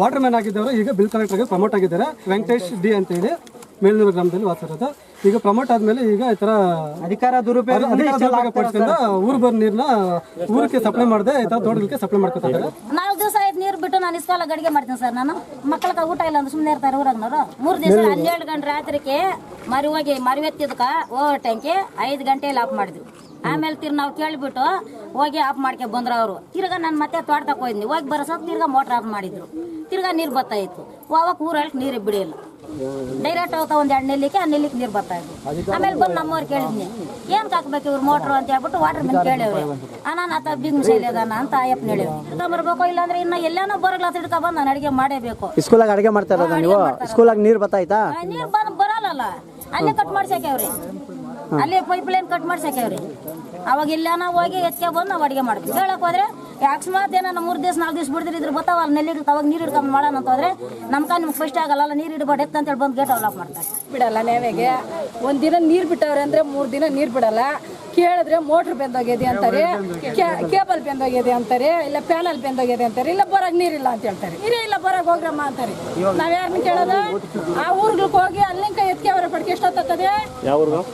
Water man ಆಗಿದ್ದವರು ಈಗ bill ಕಲೆಕ್ಟರ್ಗೆ promote ಆಗಿದ್ದಾರೆ. Venkatesh D ಅಂತ ಹೇಳಿ ಮೇಲ್ನೂರು ಗ್ರಾಮದಲ್ಲಿ ವಾಸಿರೋದು ಈಗ ಪ್ರಮೋಟ್ ಆದ್ಮೇಲೆ ಈಗ ಈ ತರ ಅಧಿಕಾರ ದುರುಪಯೋಗ ಪಡಿಸ್ಕೊಂಡು ಊರು ಬರ್ ನೀರ್ನ ಊರಿಗೆ ಸಪ್ಲೈ ಮಾಡದೆ ಈ ತರ ತೋಟಕ್ಕೆ ಸಪ್ಲೈ ಮಾಡ್ಕೊತಾರೆ. ನಾಲ್ಕು ದಿವಸ ಆಯ್ತು ನೀರು ಬಿಟ್ಟು ನಾನು ಇಸ್ಕಾಲ ಗಡಿಗೆ ಮಾಡ್ತೀನಿ ಸರ್ ನಾನು. ಮಕ್ಕಳಿಗೆ ಊಟ ಇಲ್ಲ ಅಂದ್ರೆ ಸುಮ್ಮನೆ ಇರ್ತಾರೆ ಊರಾಗ್ನವರು. ಮೂರು ದಿವಸ ಹನ್ನೆರಡು ಗಂಟೆ ರಾತ್ರಿಗೆ ಮರಿ ಹೋಗಿ ಮರಿ ಎತ್ತಿದ್ಕ ಓವರ್ ಟ್ಯಾಂಕಿ ಐದು ಗಂಟೆ ಆಫ್ ಮಾಡಿದ್ವಿ. ಆಮೇಲೆ ತಿರ್ ನಾವು ಕೇಳಿಬಿಟ್ಟು ಹೋಗಿ ಆಫ್ ಮಾಡ್ಕೆ ಬಂದ್ರ ಅವರು. ತಿರ್ಗಾ ನಾನು ಮತ್ತೆ ತೋಟದಾಗ ಹೋಗಿದ್ನಿ ಹೋಗಿ ಬರಸೋದು ತಿರ್ಗಾ ಮೋಟ್ರ್ ಆಫ್ ಮಾಡಿದ್ರು. ತಿರ್ಗಾ ನೀರು ಬರ್ತಾ ಇತ್ತು. ಅವಾಗ ಊರಲ್ಲಿ ನೀರು ಬಿಡಿಲ್ಲ. ಡೈರೆಕ್ಟ್ ಹೋಗ್ತಾ ಒಂದು ಎರಡು ನೆಲ್ಲಿಕ್ಕೆ ಆ ನೆಲ್ಲಿಕ್ಕೆ ನೀರು ಬರ್ತಾ ಇದ್ರು ಆಮೇಲೆ ಬಂದು ನಮ್ಮವ್ರು ಕೇಳಿದ್ನಿ ಏನ್ ಹಾಕ್ಬೇಕು ಇವ್ರು ಮೋಟ್ರು? ಅಂತ ಹೇಳ್ಬಿಟ್ಟು ವಾಟರ್ ಮ್ಯಾನ್ ಕೇಳೇವ್ರಿ ಅನಾಥ ಬಿಗ್ ಮಿಸೈಲ್ ಅದಾನ? ಅಂತ ಅಯ್ಯಪ್ಪ ಹೇಳಿವ್ರಿ ಬರ್ಬೇಕು ಇಲ್ಲಾಂದ್ರೆ ಇನ್ನ ಎಲ್ಲಾನೋ ತಿಡ್ಕ ಬಂದು ನಾನು ಅಡಿಗೆ ಮಾಡೇಬೇಕು ಸ್ಕೂಲಾಗ ಅಡಿಗೆ ಮಾಡ್ತಾ ಇರೋದ ನೀವು? ಸ್ಕೂಲಾಗ ನೀರು ಬರ್ತಾಯ್ತಾ ನೀರು ನೀರ್ ಬಂದ್ ಬರಲ್ಲ ಅಲ್ಲೇ ಕಟ್ ಮಾಡ್ಸಾಕ್ಯಾವ್ರಿ. ಅಲ್ಲೇ ಪೈಪ್ ಲೈನ್ ಕಟ್ ಮಾಡ್ಸಾಕ್ಯಾವ್ರಿ. ಅವಾಗ ನಾವು ಹೋಗಿ ಎತ್ಕೆ ಬಂದು ನಾವು ಅಡಿಗೆ ಮಾಡ್ತೀವಿ. ಹೇಳಕ್ ಹೋದ್ರೆ ಅಕಸ್ಮಾತ್ ಏನೋ ಮೂರು ದಿವಸ, ನಾಲ್ಕು ದಿವಸ ಬಿಡ್ತೀರಿ ಇದ್ರ ಗೊತ್ತಾವಲ್ಲ ನೆಲ್ಲಿ ಅವಾಗ ನೀರು ಹಿಡ್ಕೊಂಡು ಮಾಡೋಣ ಅಂತ ಹೋದ್ರೆ ನಮ್ಕ ನಿಮ್ಗೆ ಫಸ್ಟ್ ಆಗಲ್ಲ ನೀರು ಇಡಬೇಡ ಎತ್ತ ಅಂತೇಳಿ ಬಂದು ಗೇಟ್ ಲಾಕ್ ಮಾಡ್ತಾರೆ. ಬಿಡಲ್ಲ ನೇವೆಗೆ ಒಂದಿನ ನೀರ್ ಬಿಟ್ಟವ್ರೆ ಅಂದ್ರೆ ಮೂರು ದಿನ ನೀರು ಬಿಡಲ್ಲ. ಕೇಳಿದ್ರೆ ಮೋಟ್ರ್ ಬೆಂದೋಗಿದೆ ಅಂತಾರೆ. ಕೇಬಲ್ ಬೆಂದೋಗಿದೆ ಅಂತಾರೆ. ಇಲ್ಲ ಪ್ಯಾನಲ್ ಬೆಂದೋಗಿದೆ ಅಂತಾರೆ. ಇಲ್ಲ ಬರಗ್ ನೀರಿಲ್ಲ ಅಂತ ಹೇಳ್ತಾರೆ. ನೀರೇ ಇಲ್ಲ ಬರಗ್ ಹೋಗ್ರಮ್ಮ ಅಂತಾರೆ. ನಾವ್ ಯಾರನ್ನ ಕೇಳೋದು? ಆ ಊರ್ಗಳಿಗೆ ಹೋಗಿ ಅಲ್ಲಿಂಕ ಎತ್ಕೆ ಅವರ ಪಡ್ಕೆ ಎಷ್ಟೊತ್ತದೆ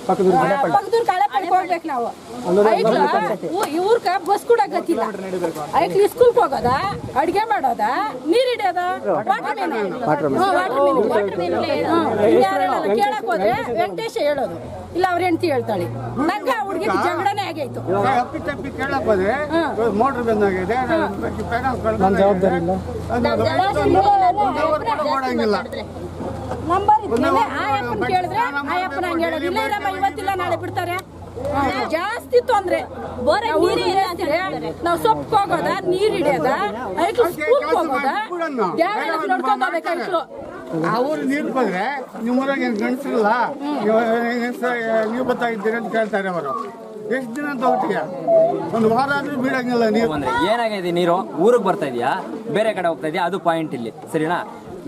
ಪಕ್ಕದೂರ್ ಕಳೆ ಪಡ್ಕೆ ಹೋಗ್ಬೇಕು ನಾವು. ಇವ್ರಕ ಬಸ್ ಕೂಡ ಗತಿಲ್ಲ ಐಕ್ಲಿ ಸ್ಕೂಲ್ಗೆ ಹೋಗೋದ? ಅಡ್ಗೆ ಮಾಡೋದ? ನೀರ್ ಹಿಡಿಯೋದ? ವಾಟರ್ ಕೇಳಕ್ ಹೋದ್ರೆ ವೆಂಕಟೇಶ ಹೇಳೋದು. ಇಲ್ಲ ಅವ್ರ ಹೆಂಡತಿ ಹೇಳ್ತಾಳೆ. ನಂಗ ಹುಡುಗಿ ಜಗಳನೇ ಆಗೈತು ತಪ್ಪಿ ತಪ್ಪಿ ಕೇಳಕ್ ಹೋದ್ರೆ ಮೋಟರ್ ಬಂದಾಗಿದೆ ನನ್ನ ಜವಾಬ್ದಾರಿ ಇಲ್ಲ. ಓಡಂಗಿಲ್ಲ ನಂಬರ್ ಇದ್ಮೇಲೆ ಆ ಅಪ್ಪನ ಕೇಳಿದ್ರೆ ಆ ಅಪ್ಪನ ಹಂಗೆ ಹೇಳೋದು. ಇಲ್ಲ ಇರಮ್ಮ ಇವತ್ತಿಲ್ಲ ನಾಳೆ ಬಿಡ್ತಾರೆ. ಜಾಸ್ತಿ ತೊಂದ್ರೆ. ನಾವು ಸೊಪ್ಪು ಹೋಗೋದ ನೀರ್ ಹಿಡಿಯೋದ ಐಕ್ಳು ಸ್ಕೂಲ್ ಹೋಗೋದ ನೋಡ್ಕೊಂಡು ಊರು ನೀರು ಬಂದ್ರೆ ನಿಮ್ಮ ಊರಾಗ ಏನು ಗಂಡಸಿಲ್ಲ ನೀವು ಬರ್ತಾ ಇದ್ದೀರಿ ಅಂತ ಕೇಳ್ತಾರೆ ಅವರು. ಎಷ್ಟು ದಿನ ಅಂತ ಹೋಗ್ತೀಯ? ಒಂದು ವಾರ ಆದ್ರೂ ಬೀಳಂಗಿಲ್ಲ ನೀರು. ಅಂದ್ರೆ ಏನಾಗಿದೆ ನೀರು? ಊರಿಗೆ ಬರ್ತಾ ಇದೆಯಾ? ಬೇರೆ ಕಡೆ ಹೋಗ್ತಾ ಇದೆಯಾ? ಅದು ಪಾಯಿಂಟ್ ಇಲ್ಲಿ. ಸರಿನಾ?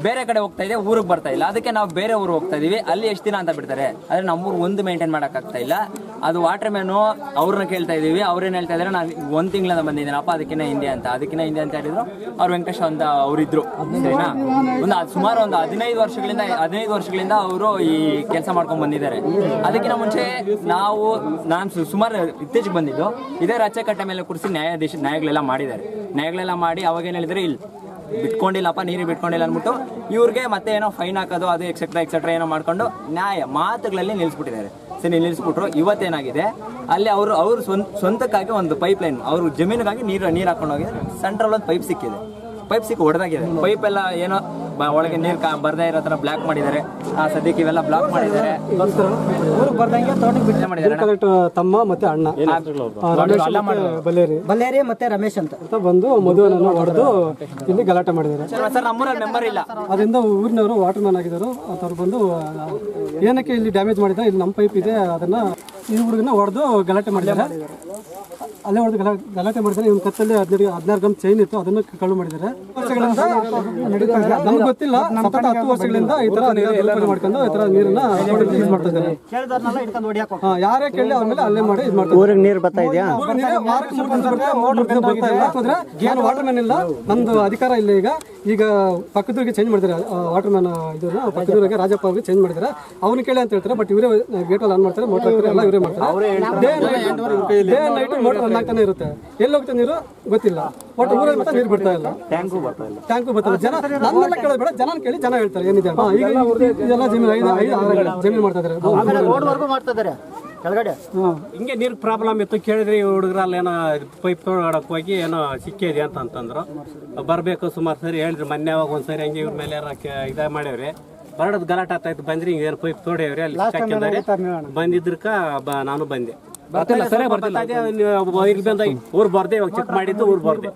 ಬೇರೆ ಕಡೆ ಹೋಗ್ತಾ ಇದೆ ಊರಿಗೆ ಬರ್ತಾ ಇಲ್ಲ. ಅದಕ್ಕೆ ನಾವು ಬೇರೆ ಊರು ಹೋಗ್ತಾ ಇದೀವಿ. ಅಲ್ಲಿ ಎಷ್ಟು ದಿನ ಅಂತ ಬಿಡ್ತಾರೆ? ಆದ್ರೆ ನಮ್ಮೂರು ಒಂದು ಮೇಂಟೈನ್ ಮಾಡಕ್ ಆಗ್ತಾ ಇಲ್ಲ. ಅದು ವಾಟರ್ ಮ್ಯಾನು ಅವ್ರನ್ನ ಕೇಳ್ತಾ ಇದೀವಿ ಅವ್ರೇನು ಹೇಳ್ತಾ ಇದ್ದಾರೆ ನಾನು ಒಂದ್ ತಿಂಗಳಿಂದ ಬಂದಿದ್ದೀನಪ್ಪ ಅದಕ್ಕಿಂತ ಹಿಂದೆ ಅಂತ. ಅದಕ್ಕಿಂತ ಹಿಂದೆ ಅಂತ ಹೇಳಿದ್ರು. ಅವ್ರು ವೆಂಕಟೇಶ್ ಅಂತ ಅವರಿದ್ರು. ಸರಿನಾ? ಒಂದು ಸುಮಾರು ಒಂದು ಹದಿನೈದು ವರ್ಷಗಳಿಂದ ಹದಿನೈದು ವರ್ಷಗಳಿಂದ ಅವರು ಈ ಕೆಲಸ ಮಾಡ್ಕೊಂಡು ಬಂದಿದ್ದಾರೆ. ಅದಕ್ಕಿಂತ ಮುಂಚೆ ನಾವು, ನಾನು ಸುಮಾರು ಇತ್ತೀಚೆಗೆ ಬಂದಿದ್ದು. ಇದೇ ರಾಜ್ಯ ಕಟ್ಟೆ ಮೇಲೆ ಕುರಿಸಿ ನ್ಯಾಯಾಧೀಶ ನ್ಯಾಯಗಳೆಲ್ಲ ಮಾಡಿದ್ದಾರೆ. ನ್ಯಾಯಗಳೆಲ್ಲ ಮಾಡಿ ಅವಾಗ ಏನು ಹೇಳಿದ್ರೆ ಇಲ್ಲಿ ಬಿಟ್ಕೊಂಡಿಲ್ಲಪ್ಪ, ನೀರು ಬಿಟ್ಕೊಂಡಿಲ್ಲ ಅಂದ್ಬಿಟ್ಟು ಇವ್ರಿಗೆ ಮತ್ತೆ ಏನೋ ಫೈನ್ ಹಾಕೋದು, ಅದು ಎಕ್ಸೆಟ್ರಾ ಎಕ್ಸೆಟ್ರಾ ಏನೋ ಮಾಡ್ಕೊಂಡು ನ್ಯಾಯ ಮಾತುಗಳಲ್ಲಿ ನಿಲ್ಲಿಸ್ಬಿಟ್ಟಿದ್ದಾರೆ ಸರಿ ನಿಲ್ಲಿಸ್ಬಿಟ್ರು. ಇವತ್ತೇನಾಗಿದೆ? ಅಲ್ಲಿ ಅವರು, ಅವ್ರು ಸ್ವಂತ, ಸ್ವಂತಕ್ಕಾಗಿ ಒಂದು ಪೈಪ್ ಲೈನ್ ಅವರು ಜಮೀನಿಗಾಗಿ ನೀರು ನೀರು ಹಾಕೊಂಡು ಹೋಗಿದ್ರೆ ಸೆಂಟ್ರಲ್ ಒಂದು ಪೈಪ್ ಸಿಕ್ಕಿದೆ. ಪೈಪ್ ಸಿಕ್ಕಿ ಹೊಡೆದಾಗಿದೆ ಪೈಪ್ ಎಲ್ಲ ಏನೋ ಒಳಗೆ ನೀರು ಕಾ ಬರ್ದೇ ಇರೋ ಥರ ಬ್ಲಾಕ್ ಮಾಡಿದ್ದಾರೆ. ಆ ಸದ್ಯಕ್ಕೆ ಇವೆಲ್ಲ ಬ್ಲಾಕ್ ಮಾಡಿದ್ದಾರೆ. ಊರಿಗೆ ಬರ್ದಂಗೆ ತೋಟಕ್ಕೆ ಬಿಟ್ಟು ಮಾಡಿದ್ದಾರೆ ತಮ್ಮ ಮತ್ತೆ ಅಣ್ಣ. ಬಲ್ಲೇರಿ. ಬಲ್ಲೇರಿ ಮತ್ತೆ ರಮೇಶ್ ಅಂತ. ಬಂದು ಮಧುವನನ್ನು ಹೊಡೆದು ಇಲ್ಲಿ ಗಲಾಟೆ ಮಾಡಿದ್ದಾರೆ. ಸರ್ ನಮ್ಮೂರಲ್ಲಿ ಮೆಂಬರ್ ಇಲ್ಲ. ಅದರಿಂದ ಊರಿನವರು ವಾಟರ್ ಮ್ಯಾನ್ ಆಗಿದ್ದರು. ಅವ್ರು ಬಂದು ಏನಕ್ಕೆ ಇಲ್ಲಿ ಡ್ಯಾಮೇಜ್ ಮಾಡಿದ್ದಾರೆ ಇಲ್ಲಿ ನಮ್ಮ ಪೈಪ್ ಇದೆ ಅದನ್ನ ಈ ಹುಡುಗನ ಹೊಡೆದು ಗಲಾಟೆ ಮಾಡಿದ್ದಾರೆ. ಅಲ್ಲೇ ಹೊಡೆದು ಗಲಾ ಗಲಾಟೆ ಮಾಡಿದ್ದಾರೆ. ಇವ್ನ ಕತ್ತಲ್ಲಿ ಹದಿನೈದು ಹದಿನಾರು ಗ್ರಾಮ್ ಚೈನ್ ಇತ್ತು. ಅದನ್ನ ಕಳು ಮಾಡಿದ್ದಾರೆ. ವರ್ಷಗಳಿಂದ ನಮ್ಗೆ ಗೊತ್ತಿಲ್ಲ. ಸತತ ಹತ್ತು ವರ್ಷಗಳಿಂದ ಈ ತರ ನೀರು ಮಾಡ್ಕೊಂಡು ಈ ತರ ನೀರನ್ನ ಯೂಸ್ ಮಾಡ್ತಾ ಇದ್ದಾರೆ. ಕೇಳಿದವ್ರನ್ನೆಲ್ಲ ಇಟ್ಕೊಂಡು ಹೊಡಿಯಕ್ ಹಾ, ಯಾರೇ ಕೇಳಿ ಅವ್ರ ಮೇಲೆ ಅಲ್ಲೇ ಮಾಡಿ ಇದು ಮಾಡ್ತಾರೆ. ಊರಿಗೆ ನೀರು ಬರ್ತಾ ಇದೆಯಾ? ಮೋಟ್ರ್ ಬರ್ತಾ ಇಲ್ಲ. ಯಾಕಂದ್ರೆ ಏನು ವಾಟರ್ ಮ್ಯಾನ್ ಇಲ್ಲ. ನಮ್ದು ಅಧಿಕಾರ ಇಲ್ಲ ಈಗ. ಈಗ ಪಕ್ಕದೂರಿಗೆ ಚೇಂಜ್ ಮಾಡಿದ್ದಾರೆ. ವಾಟರ್ ಮ್ಯಾನ್ ಇದನ್ನ ಪಕ್ಕದೂರಿಗೆ ರಾಜಪ್ಪ ಅವ್ರಿಗೆ ಚೇಂಜ್ ಮಾಡಿದ್ದಾರೆ. ಅವ್ನು ಕೇಳಿ ಅಂತ ಹೇಳ್ತಾರೆ ಬಟ್ ಇವರೇ ಗೇಟ್ ಅಲ್ಲಿ ಆನ್ ಮಾಡ್ತಾರೆ ಮೋಟರ್ ಹಾಕ್ತಾರೆ ಎಲ್ಲ ಇವರೇ ಮಾಡ್ತಾರೆ. ಡೇ ನೈಟ್ ಮೋಟರ್ ರನ್ ಆಗ್ತಾನೆ ಇರುತ್ತೆ. ಎಲ್ಲಿ ಹೋಗ್ತಾ ನೀರು? ಗೊತ್ತಿಲ್ಲ. ಬಟ್ ಊರಲ್ಲಿ ಮತ್ತೆ ನೀರು ಬಿಡ್ತಾ ಇಲ್ಲ. ಟ್ಯಾಂಕು ಬರ್ತಾ ಇಲ್ಲ. ಟ್ಯಾಂಕು ಬರ್ತಾ ಇಲ್ಲ. ಜನ ನನ್ನೆಲ್ಲ ಕೇಳೋದು ಬೇಡ ಜನ ಕೇಳಿ ಜನ ಹೇಳ್ತಾರೆ ಏನಿದೆ. ಈಗ ಇದೆಲ್ಲ ಜಮೀನು ಐದು ಐದು ಆರು ಜಮೀನು ಮಾಡ್ತಾ ಇದ್ದಾರೆ. ಮಾಡ್ತಾ ಇದಾರೆ ಕೆಳಗಡೆ. ಹಿಂಗೆ ನೀರು ಪ್ರಾಬ್ಲಮ್ ಇತ್ತು. ಕೇಳಿದ್ರೆ ಹುಡುಗರಲ್ಲಿ ಏನೋ ಪೈಪ್ ತೊಗೊಳಕ್ ಹೋಗಿ ಏನೋ ಸಿಕ್ಕಿದೆ ಅಂತ ಅಂತಂದ್ರು. ಬರಬೇಕು ಸುಮಾರು ಸರಿ ಹೇಳಿದ್ರು. ಮೊನ್ನೆ ಅವಾಗ ಒಂದ್ಸರಿ ಹಂಗೆ ಇವ್ರ ಮೇಲೆ ಇದ ಮಾಡ್ಯವ್ರಿ. ಬರಡದ್ ಗಲಾಟೆ ಆಗ್ತಾಯ್ತು ಬಂದ್ರಿ ಹಿಂಗೆ ಏನು ಪೈಪ್ ತೊಡೆಯವ್ರಿ ಅಲ್ಲಿ ಬಂದಿದ್ರಕ ಬ- ನಾನು ಬಂದೆ. ಬರ್ತಿಲ್ಲ ಸರಿ ಬರ್ತಿಲ್ಲ. ಊರ್ ಬರ್ದೆ ಇವಾಗ ಚೆಕ್ ಮಾಡಿದ್ದು ಊರ್ ಬರ್ದೆ.